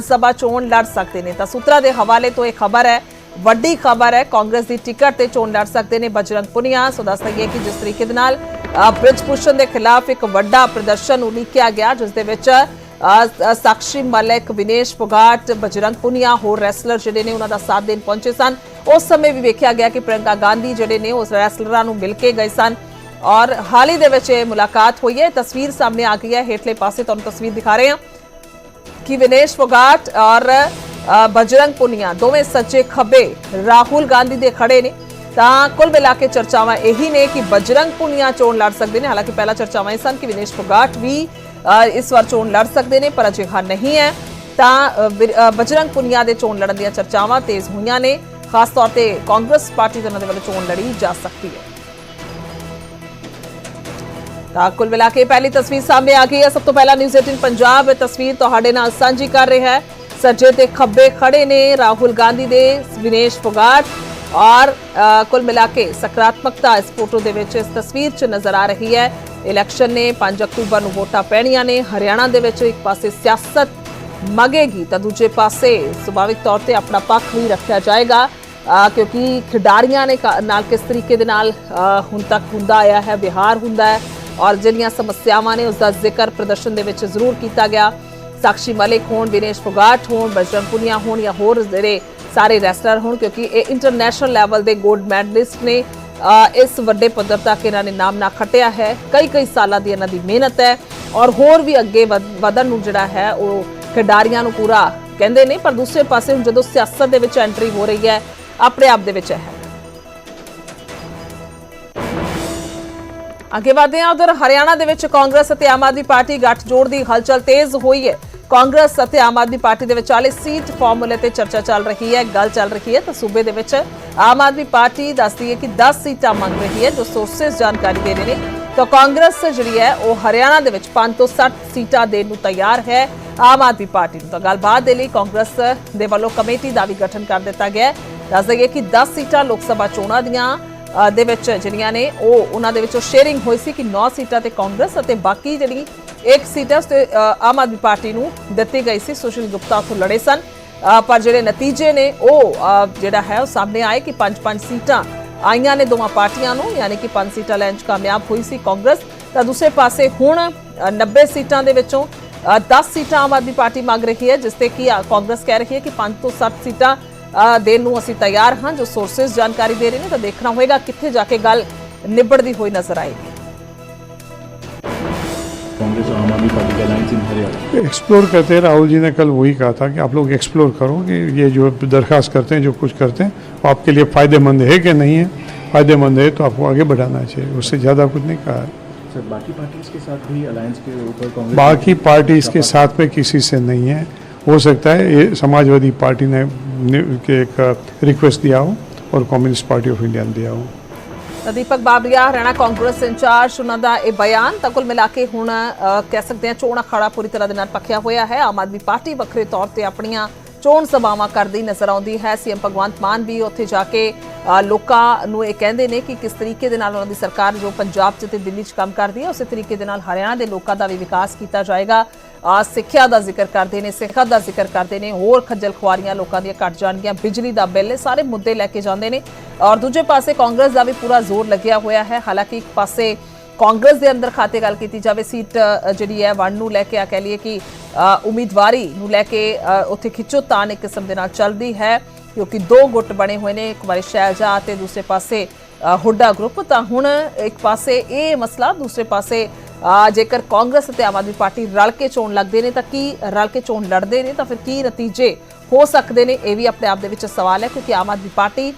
ਸਭਾ ਚੋਣ ਲੜ ਸਕਦੇ ਨੇ। ਤਾਂ ਸੂਤਰਾਂ ਦੇ ਹਵਾਲੇ ਤੋਂ ਇਹ ਖਬਰ ਹੈ, ਵੱਡੀ ਖਬਰ ਹੈ, ਕਾਂਗਰਸ ਦੀ ਟਿਕਟ ਤੇ ਚੋਣ ਲੜ ਸਕਦੇ ਨੇ ਬਜਰੰਗ ਪੁਨੀਆ। ਸੋ ਦੱਸ ਦਈਏ ਕਿ ਜਿਸ ਤਰੀਕੇ ਦੇ ਨਾਲ ਬ੍ਰਿਜ ਭੂਸ਼ਣ ਦੇ ਖਿਲਾਫ ਇੱਕ ਵੱਡਾ ਪ੍ਰਦਰਸ਼ਨ ਉਲੀਕਿਆ ਗਿਆ, ਜਿਸ ਦੇ ਵਿੱਚ ਸਾਕਸ਼ੀ ਮਲਿਕ, ਵਿਨੇਸ਼ ਫੋਗਾਟ ਬਜਰੰਗ ਪੁਨੀਆ, ਹੋਰ ਰੈਸਲਰ ਜਿਹੜੇ ਨੇ ਉਹਨਾਂ ਦਾ ਸਾਥ ਦੇਣ ਪਹੁੰਚੇ ਸਨ। ਉਸ ਸਮੇਂ ਵੀ ਵੇਖਿਆ ਗਿਆ ਕਿ ਪ੍ਰਿਯੰਕਾ ਗਾਂਧੀ ਜਿਹੜੇ ਨੇ ਉਸ ਰੈਸਲਰਾਂ ਨੂੰ ਮਿਲ ਕੇ ਗਏ ਸਨ। ਔਰ ਹਾਲ ਹੀ ਦੇ ਵਿੱਚ ਇਹ ਮੁਲਾਕਾਤ ਹੋਈ ਹੈ। ਤਸਵੀਰ ਸਾਹਮਣੇ ਆ ਗਈ ਹੈ। ਹੇਠਲੇ ਪਾਸੇ ਤੁਹਾਨੂੰ ਤਸਵੀਰ ਦਿਖਾ ਰਹੇ ਹਾਂ। ਕਿ ਵਿਨੇਸ਼ ਫੋਗਾਟ ਔਰ ਬਜਰੰਗ ਪੁਨੀਆ ਦੋਵੇਂ ਸੱਚੇ ਖੱਬੇ ਰਾਹੁਲ ਗਾਂਧੀ ਦੇ ਖੜੇ ਨੇ। ਤਾਂ ਕੁੱਲ ਮਿਲਾ ਕੇ ਚਰਚਾਵਾਂ ਇਹੀ ਨੇ ਕਿ ਬਜਰੰਗ ਪੁਨੀਆ ਚੋਣ ਲੜ ਸਕਦੇ ਨੇ। ਹਾਲਾਂਕਿ ਪਹਿਲਾਂ ਚਰਚਾਵਾਂ ਇਹ ਸਨ ਕਿ ਵਿਨੇਸ਼ ਫੋਗਾਟ ਵੀ ਇਸ ਵਾਰ ਚੋਣ ਲੜ ਸਕਦੇ ਨੇ, ਪਰ ਅਜਿਹਾ ਨਹੀਂ ਹੈ। ਤਾਂ ਬਜਰੰਗ ਪੁਨੀਆ ਦੇ ਚੋਣ ਲੜਨ ਦੀਆਂ ਚਰਚਾਵਾਂ ਤੇਜ਼ ਹੋਈਆਂ ਨੇ। ਖਾਸ ਤੌਰ ਤੇ ਕਾਂਗਰਸ ਪਾਰਟੀ ਦੇ ਉਹਨਾਂ ਦੇ ਵੱਲੋਂ ਚੋਣ ਲੜੀ ਜਾ ਸਕਦੀ ਹੈ। ਤਾਂ ਕੁੱਲ ਮਿਲਾ ਕੇ ਪਹਿਲੀ ਤਸਵੀਰ ਸਾਹਮਣੇ ਆ ਗਈ ਹੈ। ਸਭ ਤੋਂ ਪਹਿਲਾਂ ਨਿਊਜ਼ 18 ਪੰਜਾਬ ਇਹ ਤਸਵੀਰ ਤੁਹਾਡੇ ਨਾਲ ਸਾਂਝੀ ਕਰ ਰਿਹਾ ਹੈ। ਸੱਜੇ ਤੇ ਖੱਬੇ ਖੜੇ ਨੇ ਰਾਹੁਲ ਗਾਂਧੀ ਦੇ, ਵਿਨੇਸ਼ ਫੋਗਾਟ ਔਰ ਕੁੱਲ ਮਿਲਾ ਕੇ ਸਕਾਰਾਤਮਕਤਾ ਇਸ ਫੋਟੋ ਦੇ ਵਿੱਚ ਇਸ ਤਸਵੀਰ 'ਚ ਨਜ਼ਰ ਆ ਰਹੀ ਹੈ। ਇਲੈਕਸ਼ਨ ਨੇ 5 ਅਕਤੂਬਰ ਨੂੰ ਵੋਟਾਂ ਪੈਣੀਆਂ ਨੇ। ਹਰਿਆਣਾ ਦੇ ਵਿੱਚ ਇੱਕ ਪਾਸੇ ਸਿਆਸਤ ਮਗੇਗੀ ਤਾਂ ਦੂਜੇ ਪਾਸੇ ਸੁਭਾਵਿਕ ਤੌਰ ਤੇ ਆਪਣਾ ਪੱਖ ਵੀ ਰੱਖਿਆ ਜਾਏਗਾ। ਕਿਉਂਕਿ ਖਿਡਾਰੀਆਂ ਨੇ ਨਾਲ ਕਿਸ ਤਰੀਕੇ ਦੇ ਨਾਲ ਹੁਣ ਤੱਕ ਹੁੰਦਾ ਆਇਆ ਹੈ, ਵਿਹਾਰ ਹੁੰਦਾ ਹੈ। ਔਰ ਜਿਹੜੀਆਂ ਸਮੱਸਿਆਵਾਂ ਨੇ ਉਸ ਦਾ ਜ਼ਿਕਰ ਪ੍ਰਦਰਸ਼ਨ ਦੇ ਵਿੱਚ ਜ਼ਰੂਰ ਕੀਤਾ ਗਿਆ। ਸਾਕਸ਼ੀ ਮਲਿਕ ਹੋਣ, ਵਿਨੇਸ਼ ਫੋਗਾਟ ਹੋਣ ਬਜਰੰਗ ਪੁਨੀਆ ਹੋਣ ਜਾਂ ਹੋਰ ਜਿਹੜੇ ਸਾਰੇ ਰੈਸਲਰ ਹੋਣ, ਕਿਉਂਕਿ ਇਹ ਇੰਟਰਨੈਸ਼ਨਲ ਲੈਵਲ ਦੇ 골ਡ ਮੈਡਲਿਸਟ ਨੇ ਇਸ ਵੱਡੇ ਪੱਧਰ ਤੱਕ ਇਹਨਾਂ ਨੇ ਨਾਮ ਨਾ ਖੱਟਿਆ ਹੈ। ਕਈ ਕਈ ਸਾਲਾਂ ਦੀ ਇਹਨਾਂ ਦੀ ਮਿਹਨਤ ਹੈ ਔਰ ਹੋਰ ਵੀ ਅੱਗੇ ਵਧ- ਵਧਣ ਨੂੰ ਜਿਹੜਾ ਹੈ, ਉਹ ਖਿਡਾਰੀਆਂ ਨੂੰ ਪੂਰਾ ਕਹਿੰਦੇ ਨੇ। ਪਰ ਦੂਸਰੇ ਪਾਸੇ ਹੁਣ ਜਦੋਂ ਸਿਆਸਤ ਦੇ ਵਿੱਚ ਐਂਟਰੀ ਹੋ ਰਹੀ ਹੈ, ਆਪਣੇ ਆਪ ਦੇ ਵਿੱਚ ਹੈ। ਅੱਗੇ ਵਧਦੇ ਹਾਂ, ਉਧਰ ਹਰਿਆਣਾ ਦੇ ਵਿੱਚ ਕਾਂਗਰਸ ਅਤੇ ਆਮ ਆਦਮੀ ਪਾਰਟੀ ਗੱਠਜੋੜ ਦੀ ਹਲਚਲ ਤੇਜ਼ ਹੋਈ ਹੈ। ਕਾਂਗਰਸ ਅਤੇ ਆਮ ਆਦਮੀ ਪਾਰਟੀ ਦੇ ਵਿਚਾਲੇ ਸੀਟ ਫਾਰਮੂਲੇ ਤੇ ਚਰਚਾ ਚੱਲ ਰਹੀ ਹੈ, ਗੱਲ ਚੱਲ ਰਹੀ ਹੈ। ਤਾਂ ਸੂਬੇ ਦੇ ਵਿੱਚ ਆਮ ਆਦਮੀ ਪਾਰਟੀ ਦੱਸਦੀ ਹੈ ਕਿ 10 ਸੀਟਾਂ ਮੰਗ ਰਹੀ ਹੈ, ਜੋ ਸੋਰਸਸ ਜਾਣਕਾਰੀ ਦੇ ਰਹੇ ਨੇ। ਤਾਂ ਕਾਂਗਰਸ ਜਿਹੜੀ ਹੈ, ਉਹ ਹਰਿਆਣਾ ਦੇ ਵਿੱਚ 5 ਤੋਂ 60 ਸੀਟਾਂ ਦੇਣ ਨੂੰ ਤਿਆਰ ਹੈ ਆਮ ਆਦਮੀ ਪਾਰਟੀ ਨੂੰ। ਤਾਂ ਗੱਲਬਾਤ ਦੇ ਲਈ ਕਾਂਗਰਸ ਦੇ ਵੱਲੋਂ ਕਮੇਟੀ ਦਾ ਵੀ ਗਠਨ ਕਰ ਦਿੱਤਾ ਗਿਆ ਹੈ। ਦੱਸ ਦਈਏ ਕਿ 10 ਸੀਟਾਂ ਲੋਕ ਸਭਾ ਚੋਣਾਂ ਦੀਆਂ ਦੇ ਵਿੱਚ ਜਿਹੜੀਆਂ ਨੇ ਉਹ ਉਹਨਾਂ ਦੇ ਵਿੱਚੋਂ ਸ਼ੇਅਰਿੰਗ ਹੋਈ ਸੀ ਕਿ 9 ਸੀਟਾਂ ਤੇ ਕਾਂਗਰਸ ਅਤੇ ਬਾਕੀ ਜਿਹੜੀ ਇੱਕ ਸੀਟ ਹੈ ਉਸ ਤੇ ਆਮ ਆਦਮੀ ਪਾਰਟੀ ਨੂੰ ਦਿੱਤੀ ਗਈ ਸੀ। ਸੁਸ਼ੀਲ ਗੁਪਤਾ ਤੋਂ ਲੜੇ ਸਨ। ਪਰ ਜਿਹੜੇ ਨਤੀਜੇ ਨੇ ਉਹ ਜਿਹੜਾ ਹੈ ਉਹ ਸਾਹਮਣੇ ਆਏ ਕਿ 5-5 ਸੀਟਾਂ ਆਈਆਂ ਨੇ ਦੋਵਾਂ ਪਾਰਟੀਆਂ ਨੂੰ ਯਾਨੀ ਕਿ ਪੰਜ ਸੀਟਾਂ ਲੈਣ 'ਚ ਕਾਮਯਾਬ ਹੋਈ ਸੀ ਕਾਂਗਰਸ। ਤਾਂ ਦੂਸਰੇ ਪਾਸੇ ਹੁਣ ਅ, 90 ਸੀਟਾਂ ਦੇ ਵਿੱਚੋਂ ਅ, 10 ਸੀਟਾਂ ਆਮ ਆਦਮੀ ਪਾਰਟੀ ਮੰਗ ਰਹੀ ਹੈ ਜਿਸ ਤੇ ਕਿ ਕਾਂਗਰਸ ਕਹਿ ਰਹੀ ਹੈ ਕਿ 5 ਤੋਂ 60 ਸੀਟਾਂ ਦੇਣ ਨੂੰ ਅਸੀਂ ਤਿਆਰ ਹਾਂ ਜੋ ਸੋਰਸਸ ਜਾਣਕਾਰੀ ਦੇ ਰਹੇ ਨੇ ਤਾਂ ਦੇਖਣਾ ਹੋਏਗਾ ਕਿੱਥੇ ਜਾ ਕੇ ਗੱਲ ਨਿਬੜਦੀ ਹੋਈ ਨਜ਼ਰ ਆਏਗੀ कांग्रेस और आम आदमी पार्टी का अलायंस इन हरियाणा एक्सप्लोर करते हैं राहुल जी ने कल वही कहा था कि आप लोग एक्सप्लोर करो कि ये जो दरखास्त करते हैं जो कुछ करते हैं वो आपके लिए फ़ायदेमंद है कि नहीं है फ़ायदेमंद है तो आपको आगे बढ़ाना चाहिए उससे ज़्यादा कुछ नहीं कहा है सर बाकी पार्टीज के साथ भी अलायंस के ऊपर कांग्रेस बाकी पार्टी इसके साथ में किसी से नहीं है हो सकता है ये समाजवादी पार्टी ने, ने के एक रिक्वेस्ट दिया हो और कम्युनिस्ट पार्टी ऑफ इंडिया ने दिया हो ਤਾਂ ਦੀਪਕ ਬਾਬਰੀਆ ਹਰਿਆਣਾ ਕਾਂਗਰਸ ਇੰਚਾਰਜ ਉਹਨਾਂ ਦਾ ਇਹ ਬਿਆਨ ਤਾਂ ਕੁੱਲ ਮਿਲਾ ਕੇ ਹੁਣ ਅ, ਕਹਿ ਸਕਦੇ ਹਾਂ ਚੋਣ ਅਖਾੜਾ ਪੂਰੀ ਤਰ੍ਹਾਂ ਦੇ ਨਾਲ ਪੱਖਿਆ ਹੋਇਆ ਹੈ ਆਮ ਆਦਮੀ ਪਾਰਟੀ ਵੱਖਰੇ ਤੌਰ ਤੇ ਆਪਣੀਆਂ ਚੋਣ ਸਭਾਵਾਂ ਕਰਦੀ ਨਜ਼ਰ ਆਉਂਦੀ ਹੈ ਸੀਐਮ ਭਗਵੰਤ ਮਾਨ ਵੀ ਉੱਥੇ ਜਾ ਕੇ ਅ, ਲੋਕਾਂ ਨੂੰ ਇਹ ਕਹਿੰਦੇ ਨੇ ਕਿ ਕਿਸ ਤਰੀਕੇ ਦੇ ਨਾਲ ਉਹਨਾਂ ਦੀ ਸਰਕਾਰ ਜੋ ਪੰਜਾਬ 'ਚ ਤੇ ਦਿੱਲੀ 'ਚ ਕੰਮ ਕਰਦੀ ਹੈ, ਉਸੇ ਤਰੀਕੇ ਦੇ ਨਾਲ ਹਰਿਆਣਾ ਦੇ ਲੋਕਾਂ ਦਾ ਵੀ ਵਿਕਾਸ ਕੀਤਾ ਜਾਏਗਾ। ਸਿੱਖਿਆ ਦਾ ਜ਼ਿਕਰ ਕਰਦੇ ਨੇ ਸਿੱਖਿਆ ਦਾ ਜ਼ਿਕਰ ਕਰਦੇ ਨੇ, ਹੋਰ ਖੱਜਲ ਖੁਆਰੀਆਂ ਲੋਕਾਂ ਦੀਆਂ ਘਟ ਜਾਣਗੀਆਂ, ਬਿਜਲੀ ਦਾ ਬਿੱਲ ਸਾਰੇ ਮੁੱਦੇ ਲੈ ਕੇ ਜਾਂਦੇ ਨੇ। ਔਰ ਦੂਜੇ ਪਾਸੇ ਕਾਂਗਰਸ ਦਾ ਵੀ ਪੂਰਾ ਜ਼ੋਰ ਲੱਗਿਆ ਹੋਇਆ ਹੈ। ਹਾਲਾਂਕਿ ਇੱਕ ਪਾਸੇ ਕਾਂਗਰਸ ਦੇ ਅੰਦਰ ਖਾਤੇ ਗੱਲ ਕੀਤੀ ਜਾਵੇ, ਸੀਟ ਜਿਹੜੀ ਹੈ, ਵੰਡ ਨੂੰ ਲੈ ਕੇ ਆ ਕਹਿ ਲਈਏ ਕਿ ਉਮੀਦਵਾਰੀ ਨੂੰ ਲੈ ਕੇ ਉੱਥੇ ਖਿੱਚੋ ਖਿੱਚੋਤਾਣ ਇੱਕ ਕਿਸਮ ਦੇ ਨਾਲ ਚੱਲਦੀ ਹੈ। ਕਿਉਂਕਿ ਦੋ ਗੁੱਟ ਬਣੇ ਹੋਏ ਨੇ, ਇੱਕ ਵਾਰੀ ਸ਼ੈਲਜਾ ਤੇ ਦੂਸਰੇ ਪਾਸੇ ਹੁੱਡਾ ਗਰੁੱਪ। ਤਾਂ ਹੁਣ ਇੱਕ ਪਾਸੇ ਇਹ ਮਸਲਾ, ਦੂਸਰੇ ਪਾਸੇ ਜੇਕਰ ਕਾਂਗਰਸ ਅਤੇ ਆਮ ਆਦਮੀ ਪਾਰਟੀ ਰਲ ਕੇ ਚੋਣ ਲੱਗਦੇ ਨੇ, ਤਾਂ ਕੀ ਰਲ ਕੇ ਚੋਣ ਲੜਦੇ ਨੇ, ਤਾਂ ਫਿਰ ਕੀ ਨਤੀਜੇ ਹੋ ਸਕਦੇ ਨੇ? ਇਹ ਵੀ ਆਪਣੇ ਆਪ ਦੇ ਵਿੱਚ ਸਵਾਲ ਹੈ, ਕਿਉਂਕਿ ਆਮ ਆਦਮੀ ਪਾਰਟੀ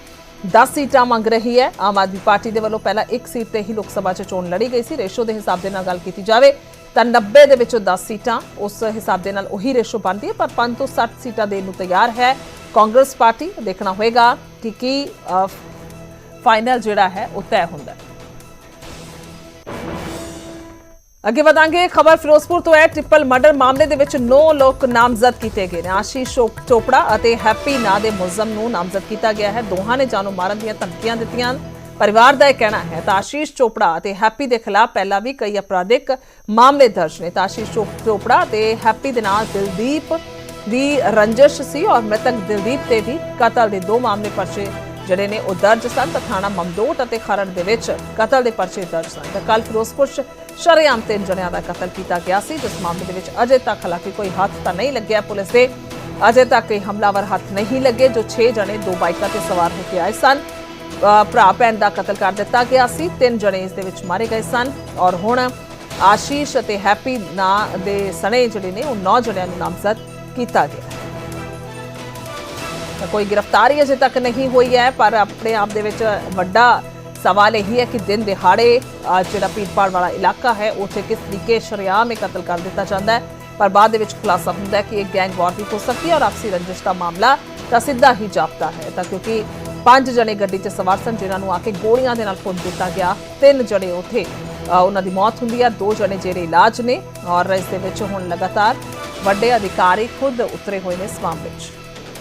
10 ਸੀਟਾਂ ਮੰਗ ਰਹੀ ਹੈ। ਆਮ ਆਦਮੀ ਪਾਰਟੀ ਦੇ ਵੱਲੋਂ ਪਹਿਲਾਂ ਇੱਕ ਸੀਟ ਤੇ ਹੀ ਲੋਕ ਸਭਾ 'ਚ ਚੋਣ ਲੜੀ ਗਈ ਸੀ। ਰੇਸ਼ੋ ਦੇ ਹਿਸਾਬ ਦੇ ਨਾਲ ਗੱਲ ਕੀਤੀ ਜਾਵੇ, ਤਾਂ 90 ਦੇ ਵਿੱਚੋਂ 10 ਸੀਟਾਂ, ਉਸ ਹਿਸਾਬ ਦੇ ਨਾਲ ਉਹੀ ਰੇਸ਼ੋ ਬਣਦੀ ਹੈ, ਪਰ 5 ਤੋਂ 60 ਸੀਟਾਂ ਦੇਣ ਨੂੰ ਤਿਆਰ ਹੈ। ਕਾਂਗਰਸ ਪਾਰਟੀ, ਦੇਖਣਾ ਹੋਏਗਾ ਕਿ ਕੀ ਫਾਈਨਲ ਜਿਹੜਾ ਹੈ, ਉਹ ਤੈਅ ਹੁੰਦਾ ਹੈ। ਅੱਗੇ ਵਧਾਂਗੇ, ਖਬਰ ਫਿਰੋਜ਼ਪੁਰ ਤੋਂ ਹੈ ਟ੍ਰਿਪਲ ਮਰਡਰ ਮਾਮਲੇ ਦੇ ਵਿੱਚ 9 ਲੋਕ ਨਾਮਜ਼ਦ ਕੀਤੇ ਗਏ ਨੇ। ਆਸ਼ੀਸ਼ ਚੋਪੜਾ ਅਤੇ ਹੈਪੀ ਨਾਂ ਦੇ ਮੁਲਜ਼ਮ ਨੂੰ ਨਾਮਜ਼ਦ ਕੀਤਾ ਗਿਆ ਹੈ। ਦੋਹਾਂ ਨੇ ਜਾਨੋਂ ਮਾਰਨ ਦੀਆਂ ਧਮਕੀਆਂ ਦਿੱਤੀਆਂ ਪਰਿਵਾਰ ਦਾ ਇਹ ਕਹਿਣਾ ਹੈ, ਤਾਂ ਆਸ਼ੀਸ਼ ਚੋਪੜਾ ਅਤੇ ਹੈਪੀ ਦੇ ਖਿਲਾਫ ਪਹਿਲਾਂ ਵੀ ਕਈ ਅਪਰਾਧਿਕ ਮਾਮਲੇ ਦਰਜ ਨੇ। ਤਾਂ ਆਸ਼ੀਸ਼ ਚੋ- ਚੋਪੜਾ ਅਤੇ ਹੈਪੀ ਦੇ ਨਾਲ ਦਿਲਦੀਪ ਦੀ ਰੰਜਿਸ਼ ਸੀ ਔਰ ਮ੍ਰਿਤਕ ਦਿਲਦੀਪ ਤੇ ਵੀ ਕਤਲ ਦੇ ਦੋ ਮਾਮਲੇ ਪਰਚੇ ਜਿਹੜੇ ਨੇ ਉਹ ਦਰਜ ਸਨ ਤਾਂ ਥਾਣਾ ਮਮਦੋਟ ਅਤੇ ਖਰੜ ਦੇ ਵਿੱਚ ਕਤਲ ਦੇ ਪਰਚੇ ਦਰਜ ਸਨ। ਤਾਂ ਕੱਲ ਫਿਰੋਜ਼ਪੁਰ 'ਚ ਸ਼ਰੇਆਮ ਤਿੰਨ ਜਣਿਆਂ ਦਾ ਕਤਲ ਕੀਤਾ ਗਿਆ ਸੀ, ਜਿਸ ਮਾਮਲੇ ਦੇ ਵਿੱਚ ਅਜੇ ਤੱਕ ਹਾਲਾਂਕਿ ਕੋਈ ਹੱਥ ਤਾਂ ਨਹੀਂ ਲੱਗਿਆ ਪੁਲਿਸ ਦੇ। ਅਜੇ ਤੱਕ ਕੋਈ ਹਮਲਾਵਰ ਹੱਥ ਨਹੀਂ ਲੱਗੇ, ਜੋ 6 ਜਣੇ, ਦੋ ਬਾਈਕਾਂ ਤੇ ਸਵਾਰ ਹੋ ਕੇ ਆਏ ਸਨ। ਭਰਾ ਭੈਣ ਦਾ ਕਤਲ ਕਰ ਦਿੱਤਾ ਗਿਆ ਸੀ, ਤਿੰਨ ਜਣੇ ਇਸ ਦੇ ਵਿੱਚ ਮਾਰੇ ਗਏ ਸਨ ਔਰ ਹੁਣ ਆਸ਼ੀਸ਼ ਅਤੇ ਹੈਪੀ ਨਾਂ ਦੇ ਸਣੇ ਜਿਹੜੇ ਨੇ, ਉਹ ਨੌ ਜਣਿਆਂ ਨੂੰ ਨਾਮਜ਼ਦ ਕੀਤਾ ਗਿਆ ਤਾਂ ਕੋਈ ਗ੍ਰਿਫਤਾਰੀ ਅਜੇ ਤੱਕ ਨਹੀਂ ਹੋਈ ਹੈ ਪਰ ਆਪਣੇ ਆਪ ਦੇ ਵਿੱਚ ਵੱਡਾ ਸਵਾਲ ਇਹ ਹੈ ਕਿ ਦਿਨ ਦਿਹਾੜੇ ਅ, ਜਿਹੜਾ ਪੀਰਪਾੜ ਵਾਲਾ ਇਲਾਕਾ ਹੈ ਉੱਥੇ ਕਿਸ ਤਰੀਕੇ ਸ਼ਰੇਆਮ ਇਹ ਕਤਲ ਕਰ ਦਿੱਤਾ ਜਾਂਦਾ ਹੈ। ਪਰ ਬਾਅਦ ਦੇ ਵਿੱਚ ਖੁਲਾਸਾ ਹੁੰਦਾ ਹੈ ਕਿ ਇਹ ਗੈਂਗ ਵਾਰ ਵੀ ਹੋ ਸਕਦੀ ਹੈ ਔਰ ਆਪਸੀ ਰੰਜਿਸ਼ ਦਾ ਮਾਮਲਾ ਤਾਂ ਸਿੱਧਾ ਹੀ ਜਾਪਦਾ ਹੈ। ਤਾਂ ਕਿਉਂਕਿ ਪੰਜ ਜਣੇ ਗੱਡੀ 'ਚ ਸਵਾਰ ਸਨ ਜਿਨ੍ਹਾਂ ਨੂੰ ਆ ਕੇ ਗੋਲੀਆਂ ਦੇ ਨਾਲ ਭੁੰਨ ਦਿੱਤਾ ਗਿਆ। ਤਿੰਨ ਜਣੇ ਉੱਥੇ ਉਹਨਾਂ ਦੀ ਮੌਤ ਹੁੰਦੀ ਹੈ ਦੋ ਜਣੇ ਜਿਹੜੇ ਇਲਾਜ ਨੇ ਔਰ ਇਸ ਦੇ ਵਿੱਚ ਹੁਣ ਲਗਾਤਾਰ ਵੱਡੇ ਅਧਿਕਾਰੀ ਖੁਦ ਉਤਰੇ ਹੋਏ ਨੇ ਇਸ ਮਾਮਲੇ 'ਚ।